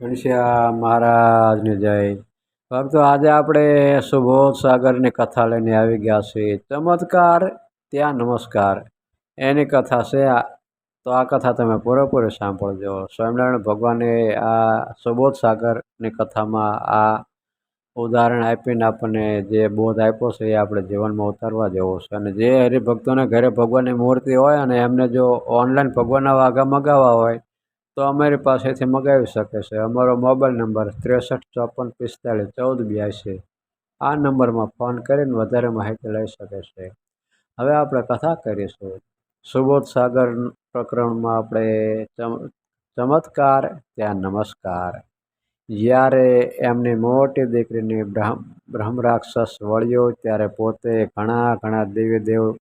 ઘનશ્યામ મહારાજની જય. ભક્તો આજે આપણે સુબોધ સાગરની કથા લઈને આવી ગયા છીએ. ચમત્કાર, ત્યાં નમસ્કાર. એની કથા છે તો આ કથા તમે પૂરેપૂરી સાંભળજો. સ્વામિનારાયણ ભગવાને આ સુબોધ સાગરની કથામાં આ ઉદાહરણ આપીને આપણને જે બોધ આપ્યો છે એ આપણે જીવનમાં ઉતારવા જેવો છે. અને જે હરિભક્તોને ઘરે ભગવાનની મૂર્તિ હોય અને એમને જો ઓનલાઈન ભગવાનના વાઘા મગાવવા હોય તો અમારી પાસેથી મગાવી શકે છે. અમારો મોબાઈલ નંબર ત્રેસઠ, ચોપન પિસ્તાળીસ ચૌદ, બ્યાસી. આ નંબરમાં ફોન કરીને વધારે માહિતી લઈ શકે છે. હવે આપણે કથા કરીશું. સુબોધ સાગર પ્રકરણમાં આપણે ચમત્કાર, ત્યાં નમસ્કાર. જ્યારે એમની મોટી દીકરીની બ્રહ્મ બ્રહ્મ રાક્ષસ વળ્યો, ત્યારે પોતે ઘણા ઘણા દેવી દેવ,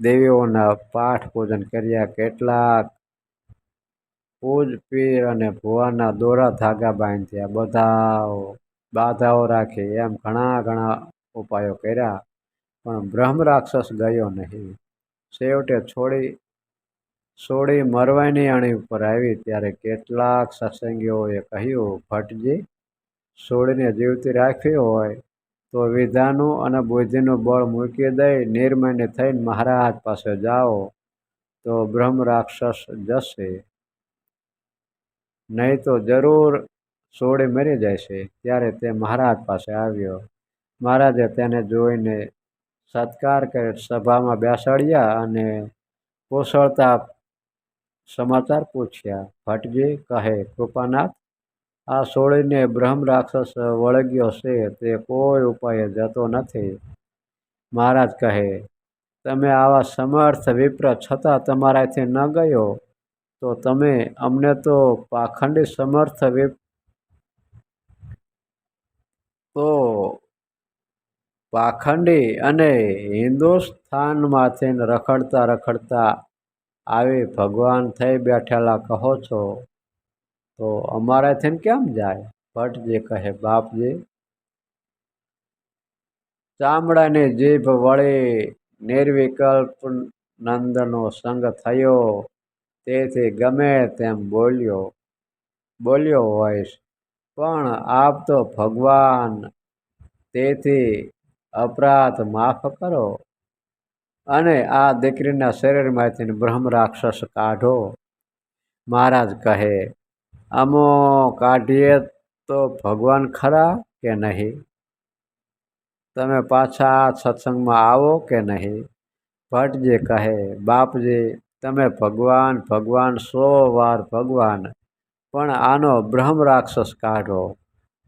દેવીઓના પાઠ પૂજન કર્યા. કેટલાક પૂજ, પીર અને ભુવાના દોરા ધાગા બાંધ્યા બધા બાધાઓ રાખી એમ ઘણા ઘણા ઉપાયો કર્યા, પણ બ્રહ્મ રાક્ષસ ગયો નહીં. છેવટે છોડી છોડી મરવાની અણી ઉપર આવી ત્યારે કેટલાક સત્સંગીઓએ કહ્યું, ભટ્ટજી, છોડીને જીવતી રાખવી હોય તો વિધાનું અને બુદ્ધિનું બળ મૂકી દઈ નિર્મયને થઈને મહારાજ પાસે જાઓ તો બ્રહ્મ રાક્ષસ જશે. નહીં તો જરૂર સોળે મરી છે ત્યારે તે મહારાજ પાસે આવ્યો. મહારાજે તેને જોઈને સત્કાર કરે સભામાં બેસાડ્યા અને કુશળતા સમાચાર પૂછ્યા. ભટજી કહે, કૃપાનાથ, આ સોળીને બ્રહ્મ રાક્ષસ વળગ્યો છે. તે કોઈ ઉપાય જતો નથી. મહારાજ કહે, તમે આવા સમર્થ વિપ્ર છતાં તમારાથી ન ગયો. તો તમે અમને તો પાખંડી સમર્થ તો પાખંડી અને હિન્દુસ્તાનમાંથી રખડતા રખડતા આવી ભગવાન થઈ બેઠેલા કહો છો, તો અમારાથી કેમ જાય? ભટ્ટજી કહે, બાપજી, ચામડાની જીભ વળી નિર્વિકલ્પ નંદનો સંગ થયો. તેથી ગમે તેમ બોલ્યો બોલ્યો હોઈશ. પણ આપ તો ભગવાન, તેથી અપરાધ માફ કરો. અને આ દીકરીના શરીરમાંથી બ્રહ્મ રાક્ષસ કાઢો. મહારાજ કહે, અમો કાઢીએ તો ભગવાન ખરા કે નહીં? તમે પાછા સત્સંગમાં આવો કે નહીં? ભટ્ટજી કહે, બાપજી તમે ભગવાન ભગવાન સો વાર ભગવાન. પણ આનો બ્રહ્મ રાક્ષસ કાઢો.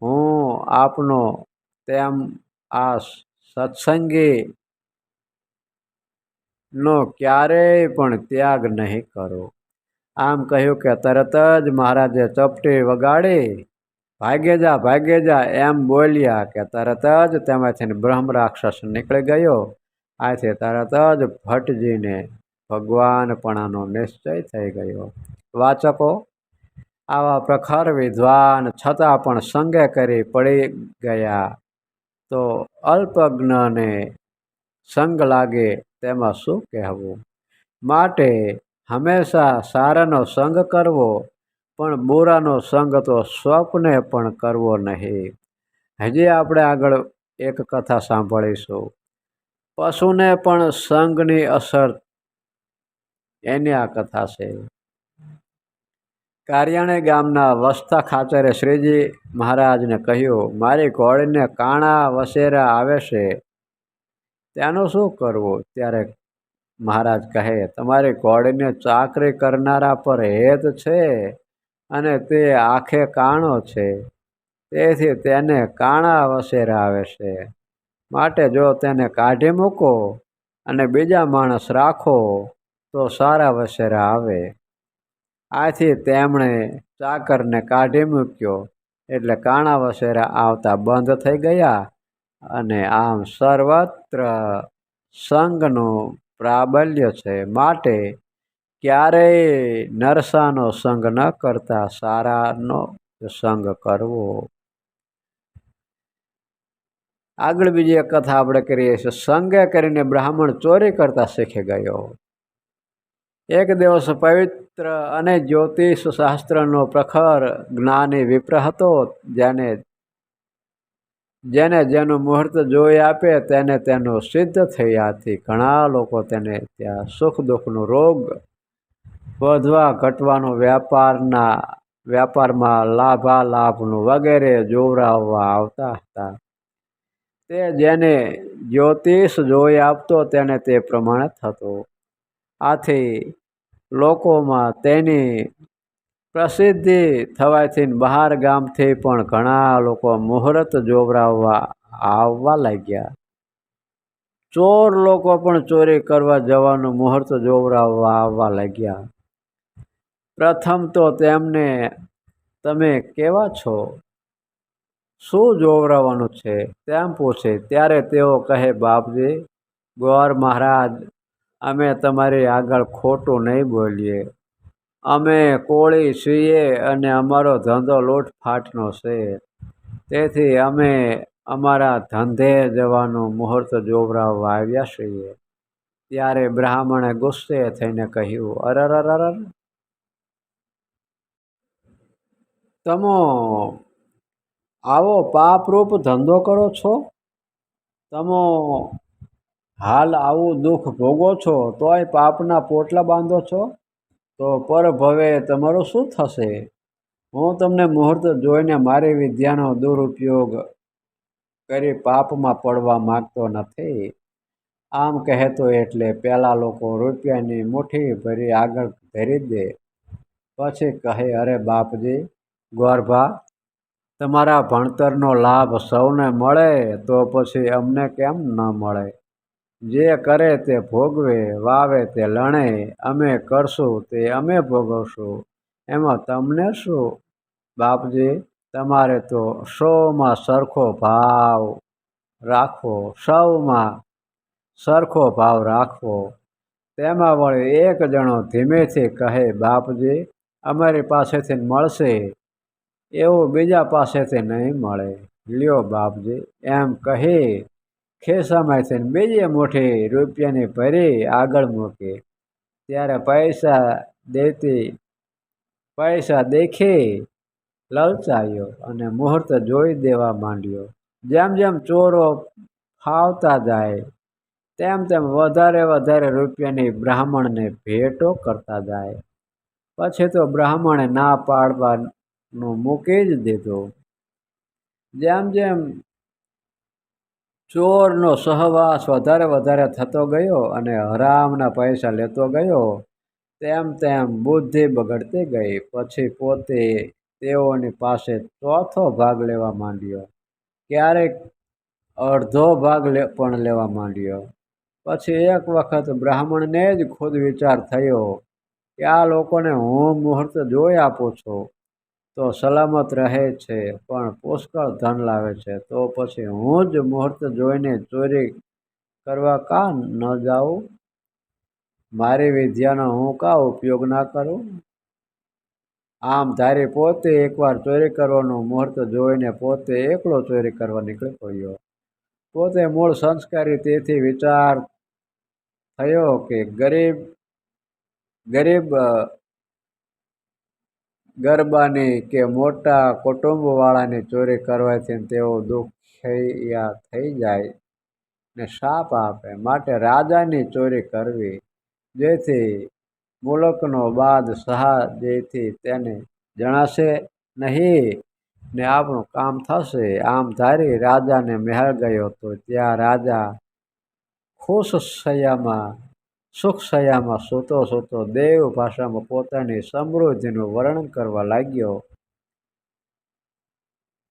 હું આપનો તેમ આ સત્સંગી નો ક્યારેય પણ ત્યાગ નહીં કરો. આમ કહ્યું કે તરત જ મહારાજે ચપટી વગાડી. ભાગે જા ભાગે જા, એમ બોલ્યા કે તરત જ તેમાંથી બ્રહ્મ રાક્ષસ નીકળી ગયો. આથી તરત જ ભટ્ટજીને ભગવાનપણાનો નિશ્ચય થઈ ગયો. વાચકો, આવા પ્રખર વિદ્વાન છતાં પણ સંગે કરી પડી ગયા તો અલ્પજ્ઞને સંગ લાગે તેમાં શું કહેવું? માટે હંમેશા સારાનો સંગ કરવો, પણ બુરાનો સંગ તો સ્વપ્ને પણ કરવો નહીં. હજી આપણે આગળ એક કથા સાંભળીશું. પશુને પણ સંગની અસર એની આ કથા છે. કારિયાણે ગામના વસતા ખાચરે શ્રીજી મહારાજને કહ્યું, મારી ઘોડીને કાણા વસેરા આવે છે. ત્યાંનું શું કરવું? ત્યારે મહારાજ કહે, તમારી ઘોડીને ચાકરી કરનારા પર હેત છે અને તે આખે કાણો છે. તેથી તેને કાણા વસેરા આવે છે. માટે જો તેને કાઢી મૂકો અને બીજા માણસ રાખો તો સારા વસેરા આવે. આથી તેમણે ચાકરને કાઢી મૂક્યો. એટલે કાણા વસેરા આવતા બંધ થઈ ગયા અને આમ સર્વત્ર સંઘનું પ્રાબલ્ય છે. માટે ક્યારેય નરસાનો સંગ ન કરતા સારાનો સંગ કરવો. આગળ બીજી એક કથા આપણે કરીએ છીએ. સંગે કરીને બ્રાહ્મણ ચોરી કરતા શીખી ગયો. એક દિવસ પવિત્ર અને જ્યોતિષ શાસ્ત્રનો પ્રખર જ્ઞાની વિપ્ર હતો, જેને જેને જેનું મુહૂર્ત જોઈ આપે તેને તેનું સિદ્ધ થયાથી ઘણા લોકો તેને ત્યાં સુખ દુઃખનો રોગ વધવા, ઘટવાનો વ્યાપારના, વ્યાપારમાં લાભાલાભનું વગેરે જોવરાવવા આવતા હતા. તે જેને જ્યોતિષ જોઈ આપતો તેને તે પ્રમાણે થતો. આથી લોકોમાં તેની પ્રસિદ્ધિ થવાથી બહાર ગામથી પણ ઘણા લોકો મુહૂર્ત જોવરાવવા આવવા લાગ્યા. ચોર લોકો પણ ચોરી કરવા જવાનું મુહૂર્ત જોવરાવવા આવવા લાગ્યા. પ્રથમ તો તેમને તમે કેવા છો? શું જોવરાવવાનું છે? તેમ પૂછે. ત્યારે તેઓ કહે, બાપજી, ગોર મહારાજ અમે તમારી આગળ ખોટું નહીં બોલીએ. અમે કોળી છીએ અને અમારો ધંધો લોટફાટનો છે. તેથી અમે અમારા ધંધે જવાનું મુહૂર્ત જોવરાવવા આવ્યા છીએ. ત્યારે બ્રાહ્મણે ગુસ્સે થઈને કહ્યું અરર તમો આવો પાપરૂપ ધંધો કરો છો? તમો હાલ આવું દુઃખ ભોગો છો, તોય પાપના પોટલા બાંધો છો? તો પર ભવે, તમારું શું થશે? હું તમને મુહૂર્ત જોઈને મારી વિદ્યાનો દુરુપયોગ કરી પાપમાં પડવા માગતો નથી. આમ કહેતો એટલે પહેલાં લોકો રૂપિયાની મુઠ્ઠી ભરી આગળ ધરી દે. પછી કહે, અરે બાપજી, ગોરભા, તમારા ભણતરનો લાભ સૌને મળે, તો પછી અમને કેમ ન મળે? જે કરે તે ભોગવે, વાવે તે લણે, અમે કરશું તે અમે ભોગવશું, એમાં તમને શું? બાપજી, તમારે તો સૌમાં સરખો ભાવ રાખવો, સૌમાં સરખો ભાવ રાખવો. તેમાં વળી એક જણો ધીમેથી કહે, બાપજી, અમારી પાસેથી મળશે, એવું બીજા પાસેથી નહીં મળે. લ્યો બાપજી, એમ કહી ખિસ્સામાંથી બીજે મુઠ્ઠી રૂપિયાની ભરી આગળ મૂકે. ત્યારે પૈસા દેતી, પૈસા દેખી લલચાયો અને મુહૂર્ત જોઈ દેવા માંડ્યો. જેમ જેમ ચોરો ફાવતા જાય, તેમ તેમ વધારે વધારે રૂપિયાની બ્રાહ્મણને ભેટો કરતા જાય. પછી તો બ્રાહ્મણે ના પાડવાનું મૂકી જ દીધું. જેમ જેમ ચોરનો સહવાસ વધારે વધારે થતો ગયો અને હરામના પૈસા લેતો ગયો, તેમ તેમ બુદ્ધિ બગડતી ગઈ. પછી પોતે તેઓની પાસે ચોથો ભાગ લેવા માંડ્યો. ક્યારેક અડધો ભાગ લે પણ લેવા માંડ્યો. પછી એક વખત બ્રાહ્મણને જ ખુદ વિચાર થયો કે આ લોકોને હું મુહૂર્ત જોઈ આપું છું. તો સલામત રહે છે, પણ પુષ્કળ ધન લાવે છે. તો પછી હું જ મુહૂર્ત જોઈને ચોરી કરવા કા ન જાઉં? મારી વિદ્યાનો હું કા ઉપયોગ ના કરું? આમ ધારી પોતે એકવાર ચોરી કરવાનું મુહૂર્ત જોઈને પોતે એકલો ચોરી કરવા નીકળી પડ્યો. પોતે મૂળ સંસ્કારી તેથી વિચાર થયો કે ગરીબ ગરીબ ગરબાની કે મોટા કુટુંબવાળાની ચોરી કરવાથી તેઓ દુઃખિયા થઈ જાય ને શાપ આપે. માટે રાજાની ચોરી કરવી, જેથી મુલકનો બાદ સહા જેથી તેને જણાશે નહીં ને આપણું કામ થશે. આમ ધારી રાજાને મહેલ ગયો તો ત્યાં રાજા ખુશ સયામાં સુખ સયામાં સૂતો સૂતો દેવ ભાષામાં પોતાની સમૃદ્ધિનું વર્ણન કરવા લાગ્યો.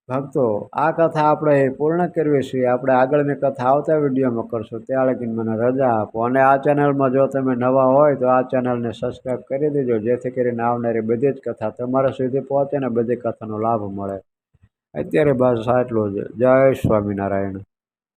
ભક્તો, આ કથા આપણે પૂર્ણ કરવી છીએ આપણે આગળની કથા આવતા વિડીયોમાં કરશું. ત્યાં લગીને મને રજા આપો. અને આ ચેનલમાં જો તમે નવા હોય તો આ ચેનલને સબસ્ક્રાઈબ કરી દેજો, જેથી કરીને આવનારી બધી જ કથા તમારા સુધી પહોંચે ને બધી કથાનો લાભ મળે. અત્યારે બસ આટલું જ. જય સ્વામિનારાયણ.